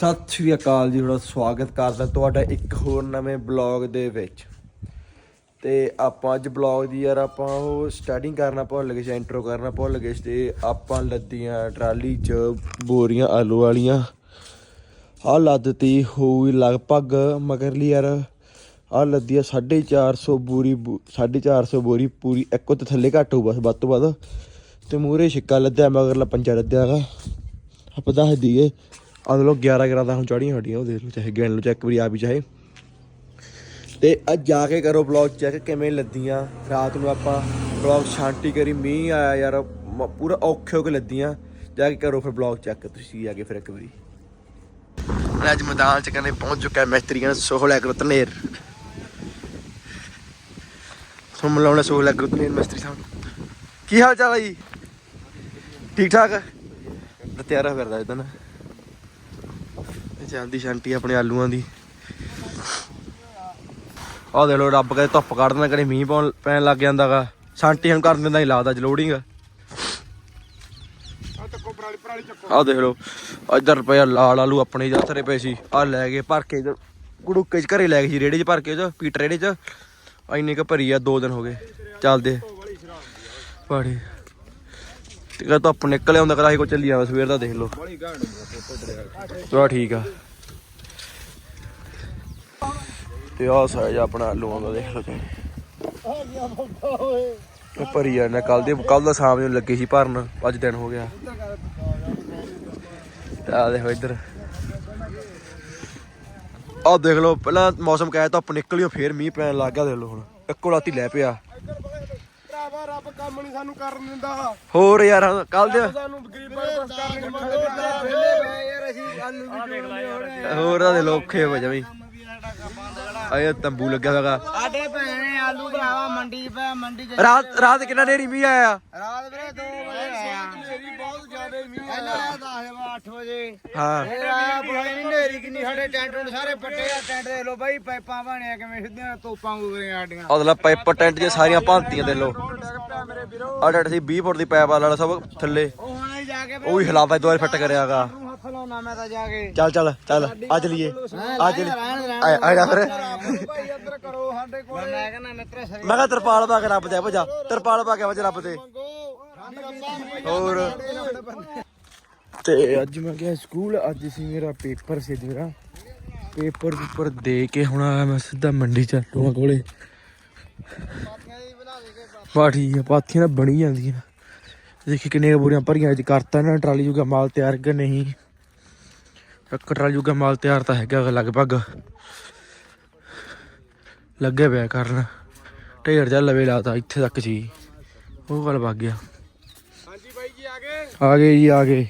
ਸਤਿ ਸ਼੍ਰੀ ਅਕਾਲ ਜੀ, ਤੁਹਾਡਾ ਸਵਾਗਤ ਕਰਦਾ ਤੁਹਾਡਾ ਇੱਕ ਹੋਰ ਨਵੇਂ ਬਲੌਗ ਦੇ ਵਿੱਚ। ਤੇ ਆਪਾਂ ਅੱਜ ਬਲੌਗ ਦੀ ਯਾਰ ਆਪਾਂ ਉਹ ਸਟਾਰਟਿੰਗ ਕਰਨਾ ਭੁੱਲ ਗਏ ਸੀ ਇੰਟਰੋ ਕਰਨਾ ਭੁੱਲ ਗਏ ਸੀ ਤੇ ਆਪਾਂ ਲੱਦੀਆਂ ਟਰਾਲੀ 'ਚ ਬੋਰੀਆਂ ਆਲੂ ਵਾਲੀਆਂ। ਆ ਲੱਦਤੀ ਹੋਈ ਲਗਭਗ ਮਗਰਲੀ ਯਾਰ ਆ ਲੱਦੀ ਆ 450 ਬੋਰੀ ਬੋ- 450 ਬੋਰੀ ਪੂਰੀ ਇੱਕੋ ਤੇ ਥੱਲੇ ਘੱਟ ਹੋਊ ਬਸ, ਵੱਧ ਤੋਂ ਵੱਧ। ਤੇ ਮੂਰੇ ਛਿੱਕਾ ਲੱਦਿਆ, ਮਗਰਲਾ ਪੰਜਾ ਲੱਦਿਆ ਗਾ ਆਪਾਂ ਦੱਸ ਦਈਏ ਆਹ ਲੋ 11 11 ਦਾ ਹੁਣ ਚੜੀਆਂ ਹੱਡੀਆਂ ਉਹ ਦੇਖ ਲਓ, ਚਾਹੇ ਗਿਣ ਲਓ ਚੈੱਕ ਵੀ ਆ ਵੀ ਚਾਹੇ। ਤੇ ਅੱਜ ਜਾ ਕੇ ਕਰੋ ਬਲੌਗ ਚੈੱਕ ਕਿਵੇਂ ਲੱਦੀਆਂ। ਰਾਤ ਨੂੰ ਆਪਾਂ ਬਲੌਗ ਸ਼ਾਂਤੀ ਕਰੀ, ਮੀਂਹ ਆਇਆ ਯਾਰ ਪੂਰਾ ਔਖੇ ਹੋ ਕੇ ਲੱਦੀਆਂ। ਜਾ ਕੇ ਕਰੋ ਫਿਰ ਬਲੌਗ ਚੈੱਕ ਤੁਸੀਂ ਆ ਕੇ ਫਿਰ ਇੱਕ ਵਾਰੀ। ਅੱਜ ਮੈਦਾਨ ਚ ਕਹਿੰਦੇ ਪਹੁੰਚ ਚੁੱਕਾ, ਮਿਸਤਰੀਆਂ ਸੋਹਲ ਐਗਰੋ ਤਨੇਰ ਸੁਣ ਮਲਾਉਣਾ ਸੋਹਲ ਐਗਰੋ ਤਨੇਰ ਮਿਸਤਰੀ ਸਾਹਿਬ ਕੀ ਹਾਲ ਚਾਲ ਹੈ ਜੀ? ਠੀਕ ਠਾਕ? ਤਾਂ ਤਿਆਰ ਹੋ ਇਦਾਂ ਨਾ। ਚੱਲਦੀ ਸ਼ਾਂਟੀ ਆਪਣੇ ਆਲੂਆਂ ਦੀ। ਆਹ ਦੇਖ ਲੋ ਰੱਬ ਕਦੇ ਧੁੱਪ ਕੱਢ ਦਿੰਦਾ ਕਦੇ ਮੀਂਹ ਪਾਉਣ ਪੈਣ ਲੱਗ ਜਾਂਦਾਗਾ। ਸ਼ਾਂਟੀ ਹੁਣ ਕਰਨ ਦਿੰਦਾ ਹੀ ਲੱਗਦਾ ਜਲੋੜਿੰਗ ਆਹ ਦੇਖ ਲੋ ਇੱਧਰ ਪਿਆ ਲਾਲ ਆਲੂ ਆਪਣੇ ਜਾਤਰੇ ਪਏ ਸੀ ਆਹ ਲੈ ਗਏ ਭਰ ਕੇ ਇੱਧਰ ਗੁੜੂਕੇ ਚ ਘਰੇ ਲੈ ਗਏ ਸੀ ਰੇੜੇ ਚ ਭਰ ਕੇ ਚ ਪੀਟ ਰੇੜੇ ਚ। ਇੰਨੇ ਕ ਭਰੀ ਆ ਦੋ ਦਿਨ ਹੋ ਗਏ ਚੱਲਦੇ। ਪਾੜੀ ਤੇ ਕਾ ਧੁੱਪ ਨਿਕਲ ਆਉਂਦਾ, ਕਦੇ ਹੀ ਕੋ ਚੱਲੀ ਆਵਾ ਸਵੇਰ ਦਾ ਦੇਖ ਲੋ ਚਲੋ ਠੀਕ ਆ। ਤੇ ਆਹ ਸਾਈਜ਼ ਆਪਣਾ ਆਲੂਆਂ ਦਾ ਦੇਖ ਲਓ ਜੀ ਭਰੀ ਜਾਂਦਾ ਕੱਲ ਦੇ ਕੱਲ ਦਾ ਸ਼ਾਮ ਨੂੰ ਲੱਗੀ ਸੀ ਭਰਨ, ਅੱਜ ਦਿਨ ਹੋ ਗਿਆ। ਤੇ ਆ ਦੇਖੋ ਇੱਧਰ। ਆ ਦੇਖ ਲਓ, ਪਹਿਲਾਂ ਮੌਸਮ ਕਹਿਆ ਧੁੱਪ ਨਿਕਲੀ ਫੇਰ ਮੀਂਹ ਪੈਣ ਲੱਗ ਗਿਆ, ਦੇਖ ਲਓ ਹੁਣ। ਇੱਕੋ ਰਾਤੀ ਲੈ ਪਿਆ। ਕੰਮ ਨਹੀਂ ਸਾਨੂੰ ਕਰਨ ਦਿੰਦਾ। ਹੋਰ ਯਾਰ ਕੱਲ ਦੇ ਸਾਨੂੰ ਗਰੀਬਾਂ ਨੂੰ ਕੁਛ ਕਰਨ ਨਹੀਂ ਮੰਗਦਾ ਵੇਲੇ ਪਏ ਯਾਰ ਅਸੀਂ ਆਲੂ ਵੀ ਜੋੜਨੇ ਹੋਰ ਆ ਦੇ ਲੋਖੇ ਹੋ ਜਾਵੀ। ਆਏ ਤੰਬੂ ਲੱਗਿਆ ਹੋਗਾ। ਸਾਡੇ ਭੈਣੇ ਆਲੂ ਭਰਾਵਾ ਮੰਡੀ ਪੈ ਮੰਡੀ ਚ ਰਾਤ ਰਾਤ ਕਿੰਨਾ ਨੇਰੀ ਮੀਂਹ ਆਇਆ? ਰਾਤ ਵੇਲੇ 2 ਵਜੇ ਆਇਆ। ਬਹੁਤ ਜ਼ਿਆਦਾ ਮੀਂਹ ਆਇਆ। 10 8 ਵਜੇ। ਹਾਂ। ਫਿਰ ਆਇਆ ਬੁਲਾਈ ਨਹੀਂ ਨੇਰੀ ਕਿੰਨੀ ਸਾਡੇ ਟੈਂਟ ਟੁੰਟ ਸਾਰੇ ਪੱਟੇ ਆ ਟੈਂਟ ਦੇ ਲੋ ਬਾਈ ਪਾਈਪਾਂ ਬਣਿਆ ਕਿਵੇਂ ਸਿੱਧੀਆਂ ਤੋਪਾਂ ਗੁਗਰੇ ਸਾਡੀਆਂ ਅਗਲਾ ਪਾਈਪ ਟੈਂਟ ਦੀਆਂ ਸਾਰੀਆਂ ਭਾਂਤੀਆਂ ਦੇ ਲੋ ਆ ਡਟ ਸੀ 20 ਫੁੱਟ ਦੀ ਪਾਈਪ ਵਾਲਾ ਸਭ ਥੱਲੇ। ਉਹ ਹੁਣ ਹੀ ਜਾ ਕੇ ਉਹ ਵੀ ਹਲਾਵਾ ਦੁਆਰੇ ਫਿੱਟ ਕਰਿਆਗਾ। ਨੂੰ ਹੱਥ ਲਾਉਣਾ ਮੈਂ ਤਾਂ ਜਾ ਕੇ। ਚੱਲ ਚੱਲ ਚੱਲ ਆ ਚਲੀਏ ਆ ਚਲੀ ਆ ਆ ਜਾ ਫਿਰ। ਭਾਈ ਇੱਧਰ ਕਰੋ ਸਾਡੇ ਕੋਲ। ਮੈਂ ਕਹਿੰਦਾ ਮਿੱਤਰ ਸਰੀ ਮੈਂ ਕਿਹਾ ਤਰਪਾਲ ਪਾ ਕੇ ਰੱਬ ਤੇ ਭਜਾ। ਤਰਪਾਲ ਪਾ ਕੇ ਵਜ ਰੱਬ ਤੇ ਹੋਰ। ਤੇ ਅੱਜ ਮੈਂ ਗਿਆ ਸਕੂਲ ਅੱਜ ਸੀ ਮੇਰਾ ਪੇਪਰ ਸੀ ਮੇਰਾ। ਪੇਪਰ ਉੱਪਰ ਦੇ ਕੇ ਹੁਣ ਆਇਆ ਮੈਂ ਸਿੱਧਾ ਮੰਡੀ ਚ ਲੋਕਾਂ ਕੋਲੇ। ਪਾਠੀ ਆ ਪਾਥੀਆਂ ਤਾਂ ਬਣੀ ਜਾਂਦੀਆਂ। ਦੇਖੀ ਕਿੰਨੇ ਬੋਰੀਆਂ ਭਰੀਆਂ ਅੱਜ ਕਰਤਾ ਨਾ ਟਰਾਲੀ ਜੂਗਾ ਮਾਲ ਤਿਆਰ ਕਿ ਨਹੀਂ। ਇੱਕ ਟਰਾਲੀ ਜੂਗਾ ਮਾਲ ਤਿਆਰ ਤਾਂ ਹੈਗਾ ਲਗਭਗ। ਲੱਗੇ ਪਿਆ ਕਰਨ। ਢੇਰ ਜਾ ਲਵੇ ਲਾਤਾ ਇੱਥੇ ਤੱਕ ਸੀ ਉਹ ਗੱਲ ਵਗ ਗਿਆ। ਹਾਂਜੀ ਬਾਈ ਜੀ ਆ ਗਏ? ਆ ਗਏ ਜੀ ਆ ਗਏ।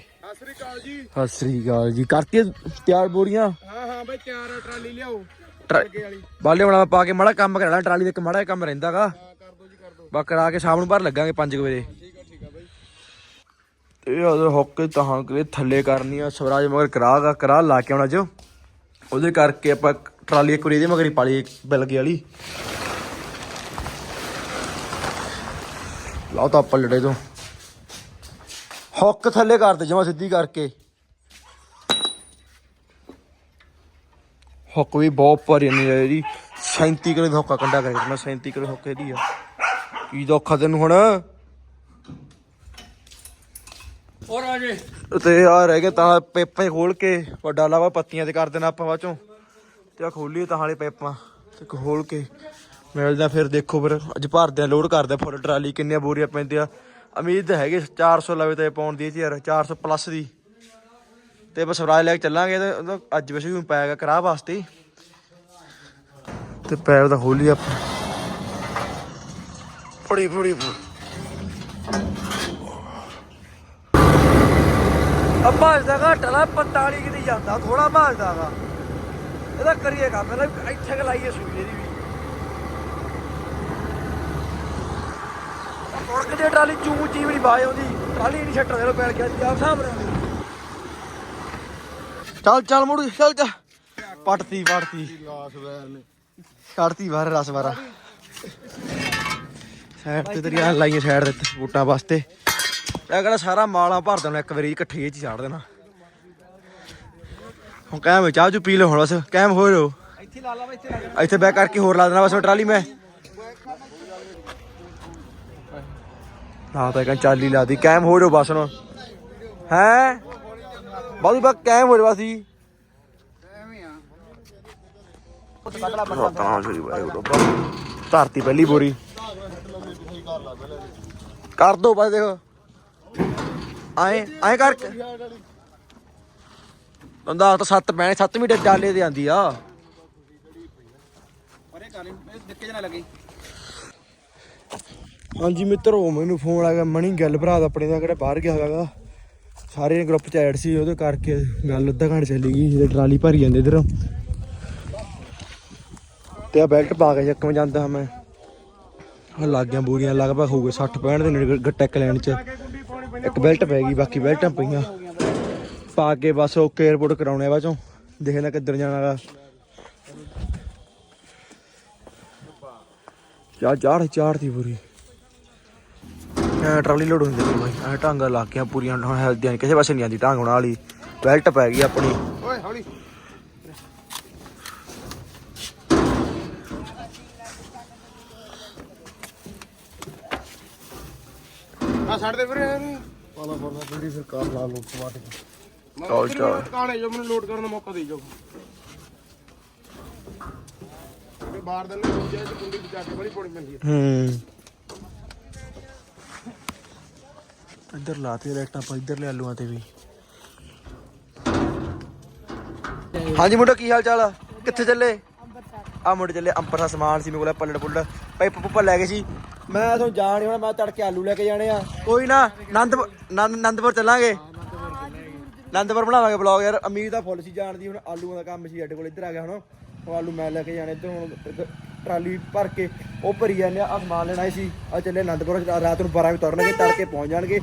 ਜੀ। ਸਤਿ ਸ੍ਰੀ ਅਕਾਲ ਜੀ। ਕਰਤੀ ਤਿਆਰ ਬੋਰੀਆਂ? ਹਾਂ ਹਾਂ ਬਾਈ ਤਿਆਰ ਆ ਟਰਾਲੀ ਲਿਆਓ। ਟਰਾ- ਅੱਗੇ ਵਾਲੀ। ਬਾਲੇ ਹੁਣ ਪਾ ਕੇ ਮਾੜਾ ਕੰਮ ਕਰਾਣਾ ਟਰਾਲੀ ਦੇ ਇੱਕ ਮਾੜਾ ਕੰਮ ਰਹਿੰਦਾਗਾ। ਹਾਂ ਕਰ ਦੋ ਜੀ ਕਰ ਦੋ। ਬਾ ਕਰਾ ਕੇ ਸ਼ਾਮ ਨੂੰ ਬਾਹਰ ਲੱਗਾਂਗੇ 5 ਵਜੇ। ਠੀਕ ਆ ਠੀਕ ਆ ਬਾਈ। ਤੇ ਉਹਦੇ ਹੁੱਕ ਤਾਂ ਕਰੇ ਥੱਲੇ ਕਰਨੀ ਆ ਸਵਰਾਜ ਮਗਰ ਕਰਾਗਾ ਕਰਾ ਲਾ ਕੇ ਆਉਣਾ ਜੋ। ਉਹਦੇ ਕਰਕੇ ਆਪਾਂ ਟਰਾਲੀ ਇੱਕ ਵਾਰੀ ਇਹਦੇ ਮਗਰ ਹੀ ਪਾਲੀ ਬਿਲਗੇ ਵਾਲੀ। ਲਾਓ ਤਾਂ ਪਲੜੇ ਤੋਂ। ਹੁੱਕ ਥੱਲੇ ਕਰ ਦੇ ਜਮਾ ਸਿੱਧੀ ਕਰਕੇ। ਹੁੱਕ ਵੀ ਬਹੁਤ ਭਾਰੀ ਨਹੀਂ ਇਹਦੀ। 37 ਕਿਲੋ ਦਾ ਹੁੱਕਾ ਕੰਡਾ ਕਰੇ ਮੈਂ 37 ਕਿਲੋ ਹੁੱਕ ਇਹਦੀ ਆ। ਕੀ ਦੁੱਖ ਤੈਨੂੰ ਹੁਣ? ਹੋਰ ਆ ਜੇ। ਤੇ ਆ ਰਹਿ ਗਿਆ ਤਾਂ ਪੇਪਾਂ ਹੀ ਖੋਲ ਕੇ ਵੱਡਾ ਲਾਵਾ ਪੱਤੀਆਂ ਤੇ ਕਰ ਦੇਣਾ ਆਪਾਂ ਬਾਅਦ ਚੋਂ। ਤੇ ਆ ਖੋਲੀਏ ਤਾਂ ਹਾਲੇ ਪੇਪਾਂ ਤੇ ਖੋਲ ਕੇ। ਮਿਲਦਾ ਫਿਰ ਦੇਖੋ ਫਿਰ ਅੱਜ ਭਰਦੇ ਆ ਲੋਡ ਕਰਦੇ ਆ ਫੁੱਲ ਟਰਾਲੀ ਕਿੰਨੀਆਂ ਬੋਰੀਆਂ ਪੈਂਦੀਆਂ। ਉਮੀਦ ਤਾਂ ਹੈਗੇ 400 ਲਵੇ ਤੇ ਪਾਉਣ ਦੀ ਯਾਰ 400 ਪਲੱਸ ਦੀ। ਤੇ ਬਸ ਸਵਰਾਜ ਲੈ ਕੇ ਚੱਲਾਂਗੇ ਤੇ ਅੱਜ ਵੈਸੇ ਵੀ ਪਾਏਗਾ ਕਰਾਹ ਵਾਸਤੇ। ਹੀ। ਤੇ ਪੈਰ ਦਾ ਖੋਲੀ ਆਪਾਂ। ਫੜੀ ਫੜੀ ਫੜੀ। ਆ ਘਟਲਾ 45 ਕਿਤੇ ਜਾਂਦਾ ਥੋੜਾ ਭਾਜਦਾ ਇਹਦਾ ਕਰੀਏਗਾ ਪਹਿਲਾਂ ਇੱਥੇ ਲਾਈਏ ਸੂਈ ਇਹਦੀ ਵੀ। ਮੁੜਕ ਦੇ ਟਰਾਲੀ ਚੂ ਚੀ ਵੀ ਨਹੀਂ ਬਾਜ ਆਉਂਦੀ। ਟਰਾਲੀ ਨਹੀਂ ਛੱਟਣ ਦੇ ਪੈਣ ਗਿਆ ਜੀ ਆਪ ਸਾਹਮਣੇ ਚੱਲ ਚੱਲ ਮੁੜ ਚੱਲ ਚੱਲ। ਪਟਤੀ ਪਟਤੀ। ਲਾਸ ਵੈਰ ਨੇ ਕੱਢਤੀ ਬਾਹਰ ਰਸ ਵਾਰਾ ਸਾਈਡ ਤੇ ਤੇਰੀਆਂ ਲਾਈਆਂ ਸਾਈਡ ਦੇ ਬੂਟਾਂ ਵਾਸਤੇ। ਇਹ ਕਹਿੰਦਾ ਸਾਰਾ ਮਾਲਾ ਭਰ ਦੇਣਾ ਇੱਕ ਵਾਰੀ ਇਕੱਠੇ ਚ ਹੀ ਛੱਡ ਦੇਣਾ। ਹੁਣ ਕਾਇਮ ਚਾਹ ਚੂ ਪੀ ਲਓ ਹੁਣ ਬਸ ਕਾਇਮ ਹੋ ਰਹੋ ਇੱਥੇ ਲਾ ਲਾ ਇੱਥੇ ਲਾ। ਇੱਥੇ ਬੈਕ ਕਰਕੇ ਹੋਰ ਲਾ ਦੇਣਾ ਬਸ ਟਰਾਲੀ ਮੈਂ। ਨਾ ਤਾਂ ਕਹਿੰਦਾ ਚਾਲੀ ਲਾ ਦੀ ਕਾਇਮ ਹੋ ਜਾਓ ਬਸ ਹੁਣ। ਹੈ? ਬਾਦੀ ਬਾ ਕਾਇਮ ਹੋ ਰਿਹਾ ਸੀ ਧਰਤੀ ਪਹਿਲੀ ਬੋਰੀ। ਕਰ ਦੋ ਬਸ ਦੇਖੋ। ਆਏ ਆਏ ਕਰ ਬੰਦਾ ਤਾਂ ਸੱਤ ਪੈਣੇ, ਸੱਤ ਮੀਟਰ ਚਾਲੇ ਤੇ ਆਂਦੀ ਆ। ਪਰੇ ਕਰ ਇਹ ਦਿੱਕੇ ਜਨਾ ਲੱਗੀ ਹਾਂਜੀ ਮਿੱਤਰੋ, ਮੈਨੂੰ ਫੋਨ ਆ ਗਿਆ ਮਣੀ ਗੱਲ ਭਰਾ ਦਾ ਆਪਣੇ ਦਾ ਕਿਹੜਾ ਬਾਹਰ ਗਿਆ ਹੈਗਾ ਸਾਰੇ ਗਰੁੱਪ ਚ ਐਡ ਸੀ, ਉਹਦੇ ਕਰਕੇ ਗੱਲ ਅੱਧਾ ਘੰਟਾ ਚੱਲੀ ਗਈ ਜਿਹਦੇ ਟਰਾਲੀ ਭਰੀ ਜਾਂਦੇ ਇਧਰ। ਤੇ ਆ ਬੈਲਟ ਪਾ ਕੇ ਚੱਕਮ ਜਾਂਦਾ ਮੈਂ। ਆ ਲੱਗ ਗਿਆ ਬੂਰੀਆਂ, ਲਗਭਗ ਹੋ ਗਏ 60 65 ਦੇ ਨੇੜੇ ਗ- ਟੈਕ ਲੈਣ ਚ। ਇੱਕ ਬੈਲਟ ਪੈ ਗਈ, ਬਾਕੀ ਬੈਲਟਾਂ ਪਈਆਂ। ਪਾ ਕੇ ਬਸ ਓਕੇ 에어ਪੋਰਟ ਕਰਾਉਣੇ ਆ ਬਾਚੋਂ ਦੇਖਣਾ ਕਿੱਧਰ ਜਾਣਾ ਗਾ। ਚਾ ਚਾੜ ਚਾੜ ਦੀ ਪੂਰੀ ਟਰਾਲੀ ਲੋਡ ਹੁੰਦੀ ਸੀ ਬਾਈ। ਐ ਟਾਂਗਾ ਲਾ ਕੇ ਪੂਰੀਆਂ ਹੁਣ ਹੈਲਦੀਆਂ ਕਿਸੇ ਪਾਸੇ ਨਹੀਂ ਆਂਦੀ ਟਾਂਗ ਹੋਣ ਵਾਲੀ ਬੈਲਟ ਪੈ ਗਈ ਆਪਣੀ। ਓਏ ਹੌਲੀ। ਆ ਛੱਡ ਦੇ ਵੀਰੇ। ਪਾਲਾ ਪਾਲਾ ਜਿਹੜੀ ਸਰਕਾਰ ਲਾ ਲੋ ਆਟੋਮੈਟਿਕ ਚਲ ਚਲ। ਕਾਣੇ ਜੋ ਮੈਨੂੰ ਲੋਡ ਕਰਨ ਦਾ ਮੌਕਾ ਦੇ ਜੋ ਤੇ ਬਾਹਰ ਦੇ ਨੂੰ ਦੂਜੇ ਚ ਕੁੰਡੀ ਬਚਾ ਕੇ ਬੜੀ ਪੌੜੀ ਪੈਂਦੀ ਹੈ ਹੂੰ। ਇੱਧਰ ਲਾਤੇ ਰੈਕਟ ਆਪਾਂ ਇੱਧਰ ਆਲੂਆਂ ਤੇ ਵੀ। ਹਾਂਜੀ ਮੁੰਡਾ, ਕੀ ਹਾਲ ਚਾਲ ਆ? ਕਿੱਥੇ ਚੱਲੇ? ਆ ਮੁੰਡੇ ਚੱਲੇ ਅੰਪਰ ਦਾ ਸਮਾਨ ਸੀ ਮੇਰੇ ਕੋਲ, ਪੱਲੜ ਪੁੱਲੜ। ਪਾਈਪ ਪੁੱਪਾ ਲੈ ਗਏ ਸੀ। ਮੈਂ ਤੁਹਾਨੂੰ ਜਾਣ ਹੋਣਾ, ਮੈਂ ਤੜਕੇ ਆਲੂ ਲੈ ਕੇ ਜਾਣੇ ਆ। ਕੋਈ ਨਾ ਆਨੰਦਪੁਰ ਨੰਦਪੁਰ ਚੱਲਾਂਗੇ। ਆਨੰਦਪੁਰ ਬਣਾਵਾਂਗੇ ਬਲੌਗ ਯਾਰ। ਅਮੀਰ ਦਾ ਫੁੱਲ ਸੀ ਜਾਣ ਦੀ, ਹੁਣ ਆਲੂਆਂ ਦਾ ਕੰਮ ਸੀ ਸਾਡੇ ਕੋਲ, ਇੱਧਰ ਆ ਗਿਆ ਹੁਣ। ਹੁਣ ਆਲੂ ਮੈਂ ਲੈ ਕੇ ਜਾਣੇ, ਇੱਧਰ ਹੁਣ ਟਰਾਲੀ ਭਰ ਕੇ ਉਹ ਭਰੀ ਜਾਂਦੇ ਆ। ਆਹ ਸਮਾਨ ਲੈਣਾ ਸੀ। ਆ ਚੱਲੇ ਆਨੰਦਪੁਰ ਰਾਤ ਨੂੰ 12 ਵਜੇ ਤੁਰਨਗੇ ਤੜਕੇ ਪਹੁੰਚ ਜਾਣਗੇ।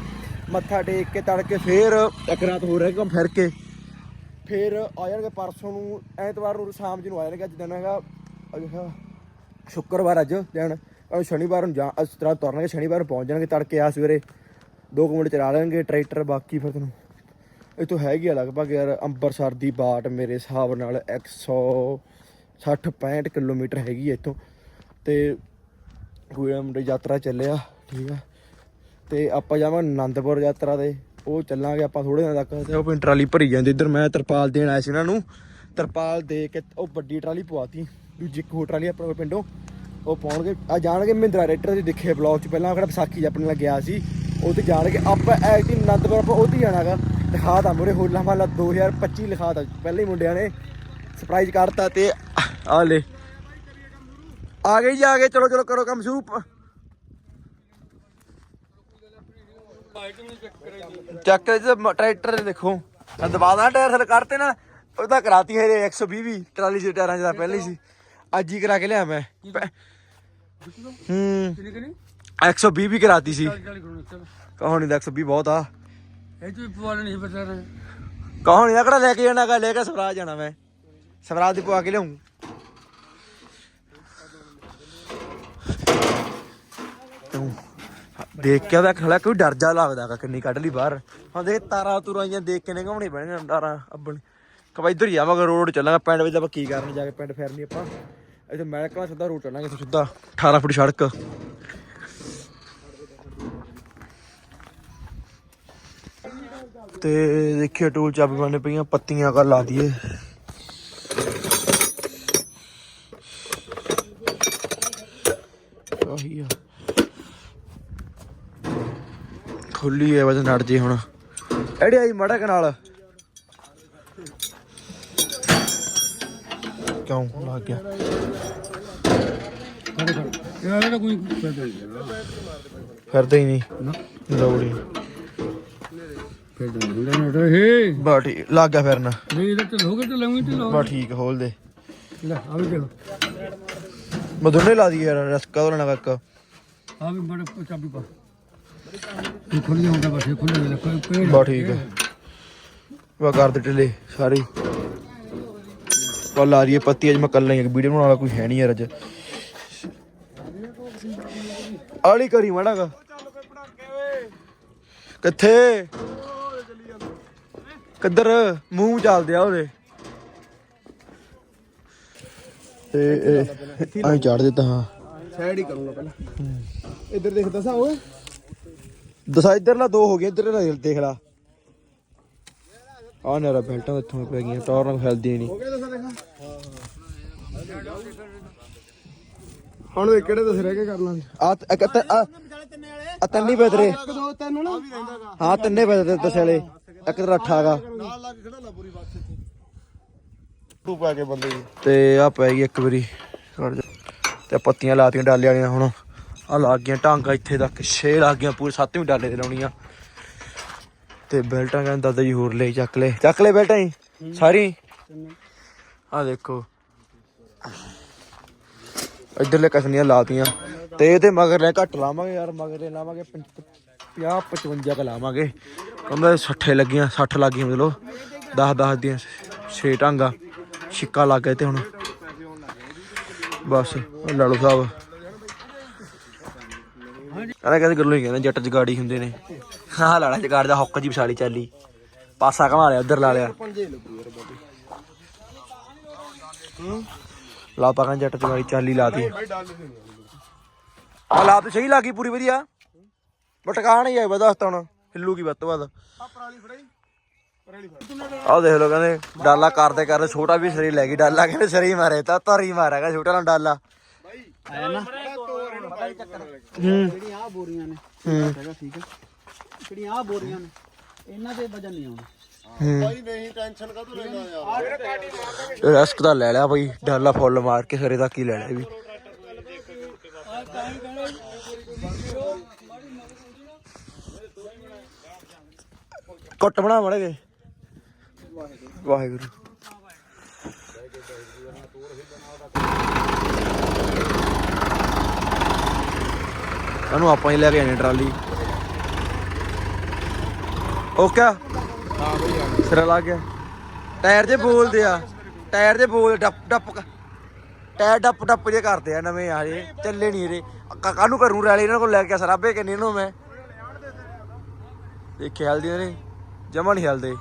ਮੱਥਾ ਟੇਕ ਕੇ ਤੜਕੇ ਫੇਰ ਇੱਕ ਰਾਤ ਹੋਰ ਰਹਿ ਘੁੰਮ ਫਿਰ ਕੇ। ਫੇਰ ਆ ਜਾਣਗੇ ਪਰਸੋਂ ਨੂੰ ਐਤਵਾਰ ਨੂੰ ਸ਼ਾਮ ਜੀ ਨੂੰ ਆ ਜਾਣਗੇ। ਅੱਜ ਦਿਨ ਹੈਗਾ ਅੱਜ ਹੈਗਾ ਸ਼ੁੱਕਰਵਾਰ ਅੱਜ ਦਿਨ। ਅਹ ਸ਼ਨੀਵਾਰ ਨੂੰ ਜਾ ਇਸ ਤਰ੍ਹਾਂ ਤੁਰਨਗੇ ਸ਼ਨੀਵਾਰ ਨੂੰ ਪਹੁੰਚ ਜਾਣਗੇ ਤੜਕੇ ਆ ਸਵੇਰੇ। 2 ਮਿੰਟ ਚਲਾ ਲੈਣਗੇ ਟਰੈਕਟਰ ਬਾਕੀ ਫਿਰ ਤੁਹਾਨੂੰ ਇਥੋਂ ਹੈਗੀ ਆ ਲਗਭਗ ਯਾਰ ਅੰਬਰਸਰ ਦੀ ਬਾਟ ਮੇਰੇ ਹਿਸਾਬ ਨਾਲ 160 65 ਕਿਲੋਮੀਟਰ ਹੈਗੀ ਇੱਥੋਂ। ਤੇ ਕੋਈ ਮੁੰਡੇ ਯਾਤਰਾ ਚੱਲਿਆ, ਠੀਕ ਆ। ਤੇ ਆਪਾਂ ਜਾਵਾਂਗੇ ਆਨੰਦਪੁਰ ਯਾਤਰਾ 'ਤੇ। ਉਹ ਚੱਲਾਂਗੇ ਆਪਾਂ ਥੋੜੇ ਦਿਨਾਂ ਤੱਕ। ਤੇ ਉਹ ਪਿੰਡ ਟਰਾਲੀ ਭਰੀ ਜਾਂਦੀ ਇੱਧਰ। ਮੈਂ ਤਰਪਾਲ ਦੇਣ ਆਇਆ ਸੀ ਇਹਨਾਂ ਨੂੰ। ਤਰਪਾਲ ਦੇ ਕੇ ਉਹ ਵੱਡੀ ਟਰਾਲੀ ਪਵਾਤੀ। ਦੂਜੀ ਇੱਕ ਹੋਰ ਟਰਾਲੀ ਆਪਣੇ ਕੋਲ ਪਿੰਡੋਂ। ਉਹ ਪਾਉਣਗੇ। ਆ ਜਾਣਗੇ ਮਹਿੰਦਰਾ ਰੈਟਰ ਦੇ ਦੇਖੇ ਬਲੌਗ ਚ। ਪਹਿਲਾਂ ਕਿਹੜਾ ਵਿਸਾਖੀ 'ਚ ਆਪਣੇ ਨਾਲ ਗਿਆ ਸੀ। ਉਹ ਤੇ ਜਾਣਗੇ। ਆਪਾਂ ਐਕਟੀ ਆਨੰਦਪੁਰ ਆਪਾਂ ਉਹ ਤੇ ਜਾਣਾਗਾ। ਲਿਖਾ ਤਾ ਮੁਰੇ ਹੋਲਾ ਮਹੱਲਾ 2025 ਲਿਖਾ ਤਾ। ਪਹਿਲੇ ਹੀ ਮੁੰਡਿਆਂ ਨੇ। ਸਰਪ੍ਰਾਈਜ਼ ਕਰਤਾ ਤੇ ਆ ਲੈ। ਆ ਗਏ ਜੀ ਆ ਗਏ ਚਲੋ ਚਲੋ ਕਰੋ ਕੰਮ ਸ਼ੁਰੂ। ਚੱਕ ਟਰੈਕਟਰ ਦੇਖੋ। ਆਹ ਦਬਾ ਦਾ ਟਾਇਰ ਥੱਲੇ ਕਰਤੇ ਨਾ। ਉਹ ਤਾਂ ਕਰਾਤੀ ਹੈ 120 ਵੀ ਟਰਾਲੀ ਦੇ ਟਾਇਰਾਂ ਤਾਂ ਪਹਿਲੇ ਸੀ। ਅੱਜ ਹੀ ਕਰਾ ਕੇ ਲਿਆ ਮੈਂ। ਹੂੰ। 120 ਵੀ ਕਰਾਤੀ ਸੀ। ਕਹਾਣੀ ਦਾ 120 ਬਹੁਤ ਆ। ਇਹ ਤੂੰ ਪਵਾਲ ਨਹੀਂ ਬਤਾ ਰਿਹਾ ਕਹਾਣੀ ਦਾ ਕਿਹੜਾ ਲੈ ਕੇ ਜਾਣਾਗਾ ਲੈ ਕੇ ਸਵਰਾਜ ਜਾਣਾ ਮੈਂ। ਸਵਰਾਜ ਦੀ ਪਵਾ ਕੇ ਲਿਆਉਂ ਦੇਖ ਕੇ ਉਹਦਾ ਖੜਾ ਕੋਈ ਡਰ ਜਾ ਲੱਗਦਾਗਾ ਕਿੰਨੀ ਕੱਢ ਲਈ ਬਾਹਰ। ਹਾਂ ਦੇਖ ਤਾਰਾਂ ਤੁਰਾਂ ਦੇਖ ਕੇ ਨੇ ਘਾਉਣੀ ਪੈਣੀਆਂ ਤਾਰਾਂ ਅੱਬਣ ਕਬਾ ਇੱਧਰ ਹੀ ਆਵਾਂਗੇ, ਰੋਡ ਚੱਲਾਂਗੇ, ਪਿੰਡ ਵਿੱਚ ਆਪਾਂ ਕੀ ਕਰਨ ਜਾ ਕੇ ਪਿੰਡ ਫੇਰਨੀ ਆਪਾਂ। ਇੱਥੇ ਮੈਲਕਲਾ ਸਿੱਧਾ ਰੋਡ ਚੱਲਾਂਗੇ, ਇੱਥੇ ਸਿੱਧਾ 18 ਫੁੱਟ ਸੜਕ। ਤੇ ਦੇਖਿਓ ਟੂਲ ਚਾਬੀ ਬਣੇ ਪਈਆਂ, ਪੱਤੀਆਂ ਕਰ ਲਾ ਦਈਏ। ਆਹੀ ਆ। ਖੁੱਲੀ ਹੈ ਬਸ ਨੜ ਜੇ ਹੁਣ। ਐੜੇ ਆਈ ਮੜਾ ਕਨਾਲ। ਕਿਉਂ? ਲੱਗ ਗਿਆ। ਕੋਈ ਫਿਰਦਾ ਹੀ ਨਹੀਂ। ਲੋੜੀ ਫਾਇਦਾ ਨਹੀਂ। ਨਾ ਹੇ ਬਾ ਠੀਕ ਲੱਗ ਗਿਆ ਫਿਰਨ। ਨਹੀਂ ਇਹਦਾ ਤੇ ਲੋਗੇ ਤੇ ਲਾਉਂਗੀ ਤੇ ਬਾ ਠੀਕ ਖੋਲ ਦੇ। ਲੈ ਆ ਵੀ ਦੇਖ। ਮੈਂ ਦੋਨੇ ਲਾ ਦੀ ਯਾਰ ਰਸਕਾ ਉਹਨਾਂ ਨਾਲ ਆ ਵੀ ਬੜਾ ਚਾਬੀ ਪਾ। ਖੁੱਲ ਜਾਊਗਾ ਬਸ ਇਹ ਖੁੱਲ ਜਾਊਗਾ। ਕੋਈ ਕੋਈ ਬਾ ਠੀਕ ਹੈ। ਵਾ ਕਰ ਦੇ ਟਲੇ ਸਾਰੀ। ਕੱਲ ਆ ਰਹੀ ਹੈ ਪੱਤੀ ਅੱਜ ਮੈਂ ਕੱਲ ਹੀ ਵੀਡੀਓ ਬਣਾਉਣ ਵਾਲਾ ਕੋਈ ਹੈ ਨਹੀਂ ਯਾਰ ਅੱਜ। ਆਲੀ ਕਰੀ ਮਾੜਾਗਾ ਕਿੱਥੇ? ਕਿੱਧਰ? ਮੂੰਹ ਚੱਲਦੇ ਆ ਉਹਦੇ। ਤੇ ਐਂ ਚੜ ਦਿੱਤਾ ਹਾਂ। ਸਾਈਡ ਹੀ ਕਰੂੰਗਾ ਪਹਿਲਾਂ। ਇੱਧਰ ਦੇਖ ਦਸਾ ਓਏ ਦਸਾ ਇਧਰਲਾ ਦੋ ਹੋ ਗਏ ਇਧਰ ਦੇਖ ਲਾ। ਆ ਨੇਰਾ ਬੈਲਟਾਂ ਇੱਥੋਂ ਪੈ ਗਈਆਂ ਟੌਰਨ ਫੈਲਦੀ ਨਹੀਂ। ਹੋ ਗਿਆ ਦਸਾ ਦੇਖਾ? ਹੁਣ ਵੇ ਕਿਹੜੇ ਦਸ ਰਹਿ ਕੇ ਕਰ ਲਾਂਗੇ। ਆ ਇੱਕ ਆ ਤਿੰਨ ਹੀ ਬਦਰੇ ਇੱਕ ਦੋ ਤਿੰਨ ਨਾ ਵੀ ਰਹਿੰਦਾਗਾ। ਹਾਂ ਤਿੰਨੇ ਬਦਰੇ ਦਸਲੇ ਇੱਕ ਤੇ ਅੱਠਾ ਗਾ ਨਾਲ ਲਾ ਕੇ ਖੜਾ ਲਾ ਪੂਰੀ ਬਾਤ ਇੱਥੇ। ਤੂੰ ਪਾ ਕੇ ਬੰਦੇ ਦੀ। ਤੇ ਆ ਪੈ ਗਈ ਇੱਕ ਵਾਰੀ। ਤੇ ਪੱਤੀਆਂ ਲਾਤੀਆਂ ਡਾਲੇ ਵਾਲੀਆਂ ਹੁਣ। ਆ ਲੱਗ ਗਈਆਂ ਟਾਂਗਾ ਇੱਥੇ ਤੱਕ, ਛੇ ਲੱਗ ਗਈਆਂ ਪੂਰੇ ਸੱਤਵੀਂ ਡਾਲੇ ਤੇ ਲਾਉਣੀਆਂ। ਤੇ ਬੈਲਟਾਂ ਕਹਿੰਦਾ ਦਾਦਾ ਜੀ ਹੋਰ ਲੈ ਚੱਕ ਲੈ। ਚੱਕ ਲੈ ਬੈਲਟਾਂ ਹੀ ਸਾਰੀ। ਆ ਦੇਖੋ। ਇੱਧਰਲੇ ਕਸਨੀਆਂ ਲਾਤੀਆਂ। ਤੇ ਇਹਦੇ ਮਗਰ ਲੈ ਘੱਟ ਲਾਵਾਂਗੇ ਯਾਰ, ਮਗਰ ਲੈ ਲਾਵਾਂਗੇ 50 55 ਕ ਲਾਵਾਂਗੇ। ਕਹਿੰਦਾ 60 ਲੱਗੀਆਂ 60 ਲੱਗੀਆਂ ਮਤਲਬ। 10 10 ਦੀਆਂ 6 ਟਾਂਗਾ। ਛਿੱਕਾ ਲੱਗ ਗਿਆ ਤੇ ਹੁਣ। ਬਸ ਉਹ ਲਾਲੂ ਸਾਹਿਬ। ਕਹਿੰਦਾ ਕਹਿੰਦੇ ਗੱਲੋਂ ਹੀ ਕਹਿੰਦਾ, ਜੱਟ ਜਗਾੜੀ ਹੁੰਦੇ ਨੇ। ਹਾਂ ਲਾਲਾ ਜਗਾੜ ਦਾ ਹੁੱਕ ਜੀ ਵਿਸਾਲੀ ਚੱਲੀ। ਪਾਸਾ ਘਮਾ ਲਿਆ, ਉਧਰ ਲਾ ਲਿਆ। ਲਾ ਪਾ ਕਹਿੰਦਾ ਜੱਟ ਜਗਾੜੀ, ਚਾਲੀ ਲਾਤੀ ਆ ਲਾ ਤੇ, ਸਹੀ ਲੱਗੀ ਪੂਰੀ ਵਧੀਆ। ਬਟਕਾ ਨਹੀਂ ਆਇਆ ਬਦਾ ਹੁਣ ਹਿੱਲੂਗੀ ਵੱਧ ਤੋਂ ਵੱਧ। ਆ ਪਰਾਲੀ ਫੜਾਈ ਆਹ ਦੇਖ ਲਓ ਕਹਿੰਦੇ, ਡਾਲਾ ਕਰਦੇ ਕਰਦੇ, ਛੋਟਾ ਵੀ ਸਰੀ ਲੈ ਗਈ, ਡਾਲਾ ਕਹਿੰਦੇ ਸਰੀ ਮਾਰੇ ਤਾਂ ਧਰੀ ਮਾਰਿਆਗਾ ਛੋਟਾ ਨਾਲ ਡਾਲਾ। ਆਇਆ ਨਾ? ਚੱਕਰ। ਹੂੰ। ਜਿਹੜੀਆਂ ਆ ਬੋਰੀਆਂ ਨੇ ਹੂੰ। ਹੈਗਾ ਠੀਕ ਹੈ ਜਿਹੜੀਆਂ ਆ ਬੋਰੀਆਂ ਨੇ ਇਹਨਾਂ ਦੇ ਵਜਨ ਨਹੀਂ ਆਉਂਦਾ ਹੂੰ। ਭਾਈ ਨਹੀਂ ਟੈਨਸ਼ਨ ਕਾਹਤੋਂ ਲੈਂਦਾ ਯਾਰ? ਜਿਹੜਾ ਕਾਟੀ ਮਾਰ ਰਿਸਕ ਤਾਂ ਲੈ ਲਿਆ ਬਈ ਡਾਲਾ ਫੁੱਲ ਮਾਰ ਕੇ ਸਰੇ ਤੱਕ ਹੀ ਲੈ ਲਿਆ ਵੀ ਕੁੱਟ ਬਣਾ ਮੜੇਗੇ ਵਾਹਿਗੁਰੂ। ਇਹਨੂੰ ਆਪਾਂ ਹੀ ਲੈ ਕੇ ਆਣੇ ਟਰਾਲੀ। ਓਕੇ? ਹਾਂ ਬਈ ਆ ਲੱਗ ਗਿਆ ਟਾਇਰ ਜੇ ਬੋਲਦੇ ਆ। ਟਾਇਰ ਜੇ ਬੋਲ, ਡੱਪ ਡੱਪ ਟਾਇਰ ਡੱਪ ਡੱਪ ਜੇ ਕਰਦੇ ਆ ਨਵੇਂ ਆ ਜੇ ਚੱਲੇ ਨਹੀਂ ਇਹਦੇ ਕਾਹਨੂੰ ਕਰੂੰ ਰੈਲੀ ਇਹਨਾਂ ਕੋਲ ਲੈ ਕੇ ਸਰਾਬੇ ਕਿੰਨੇ ਨੂੰ ਮੈਂ? ਇਹ ਖਿਆਲਦੀਆਂ ਨੇ ਜਮਾ ਨਹੀਂ ਹਿਲਦੇ।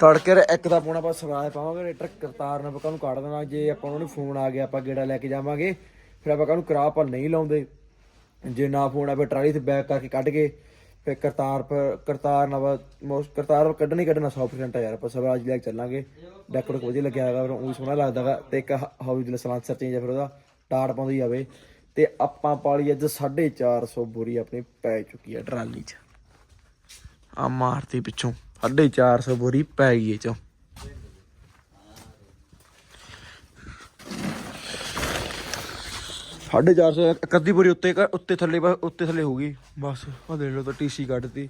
ਤੜਕੇ ਰ- ਇੱਕ ਦਾ ਪੋਣਾ ਆਪਾਂ ਸਵਾਲ ਪਾਵਾਂਗੇ, ਰੇਟਰ ਕਰਤਾਰ ਨਾਲ ਆਪਾਂ ਨੂੰ ਕੱਢ ਦੇਣਾ, ਜੇ ਆਪਾਂ ਨੂੰ ਫੋਨ ਆ ਗਿਆ, ਆਪਾਂ ਗੇੜਾ ਲੈ ਕੇ ਜਾਵਾਂਗੇ, ਫਿਰ ਆਪਾਂ ਕਾਹਨੂੰ ਕਰਾ ਆਪਾਂ ਨਹੀਂ ਲਾਉਂਦੇ। ਜੇ ਨਾ ਫੋਨ ਆਵੇ, ਟਰਾਲੀ ਤੇ ਬੈਕ ਕਰਕੇ ਕੱਢ ਕੇ, ਫਿਰ ਕਰਤਾਰ ਪਰ ਕਰਤਾਰ ਨਾਲ ਮੋਸਟ ਕਰਤਾਰ ਕੱਢਣੀ ਕੱਢਣਾ 100% ਆ ਯਾਰ, ਆਪਾਂ ਸਵਰਾਜ ਲੈ ਕੇ ਚੱਲਾਂਗੇ। ਡੈਕੋਰ ਵਧੀਆ ਲੱਗਿਆ ਹੈਗਾ ਫਿਰ ਉਹ ਸੋਹਣਾ ਲੱਗਦਾਗਾ ਤੇ ਇੱਕ ਹਾਊਸ ਦੇ ਸਲਾਂਸਰ ਚੇਂਜ ਆ ਫਿਰ ਉਹਦਾ ਟਾੜ ਪਾਉਂਦੀ ਜਾਵੇ। ਤੇ ਆਪਾਂ ਪਾਲੀ ਅੱਜ 450 ਬੋਰੀ ਆਪਣੀ ਪੈ ਚੁੱਕੀ ਆ ਟਰਾਲੀ 'ਚ। ਆ ਮਾਰਤੀ ਪਿੱਛੋਂ। 450 ਬੋਰੀ ਪੈ ਗਈ ਇਹ 'ਚੋਂ। ਸਾਢੇ 400 ਇੱਕ ਅੱਧੀ ਬੋਰੀ ਉੱਤੇ ਉੱਤੇ ਥੱਲੇ ਬਸ ਉੱਤੇ ਥੱਲੇ ਹੋ ਗਈ। ਬਸ ਆ ਦੇਖ ਲਓ ਤਾਂ ਟੀਸੀ ਕੱਢਤੀ।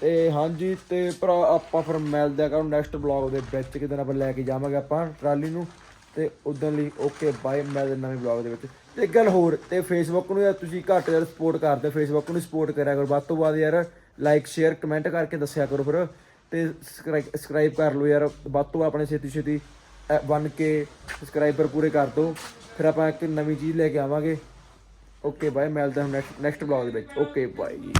ਤੇ ਹਾਂਜੀ, ਤੇ ਭਰਾ, ਆਪਾਂ ਫਿਰ ਮਿਲਦੇ ਆ ਕਰਨ ਨੈਕਸਟ ਬਲੌਗ ਦੇ ਵਿੱਚ। ਕਿਤੇ ਆਪਾਂ ਲੈ ਕੇ ਜਾਵਾਂਗੇ ਆਪਾਂ ਟਰਾਲੀ ਨੂੰ। ਤੇ ਉਦੋਂ ਲਈ ਓਕੇ ਬਾਏ ਮਿਲਦੇ ਨਵੇਂ ਬਲੌਗ ਦੇ ਵਿੱਚ। ਤੇ ਇੱਕ ਗੱਲ ਹੋਰ, ਤੇ ਫੇਸਬੁੱਕ ਨੂੰ ਯਾਰ ਤੁਸੀਂ ਘੱਟ ਯਾਰ ਸਪੋਰਟ ਕਰਦੇ। ਫੇਸਬੁੱਕ ਨੂੰ ਸਪੋਰਟ ਕਰਿਆ ਕਰੋ। ਵੱਧ ਤੋਂ ਵੱਧ ਯਾਰ ਲਾਈਕ ਸ਼ੇਅਰ ਕਮੈਂਟ ਕਰਕੇ ਦੱਸਿਆ ਕਰੋ ਫਿਰ। ਤੇ ਸਬਸਕ੍ਰਾਈਬ ਕਰ ਲਓ ਯਾਰ, ਵੱਧ ਤੋਂ ਆਪਣੇ ਛੇਤੀ ਛੇਤੀ 1k ਸਬਸਕ੍ਰਾਈਬਰ ਪੂਰੇ ਕਰ ਦਿਓ ਫਿਰ ਆਪਾਂ ਇੱਕ ਨਵੀਂ ਚੀਜ਼ ਲੈ ਕੇ ਆਵਾਂਗੇ। ਓਕੇ ਬਾਏ ਮਿਲਦੇ ਹਾਂ ਨੈਕਸਟ ਨੈਕਸਟ ਬਲੌਗ ਦੇ ਵਿੱਚ। ਓਕੇ ਬਾਏ ਜੀ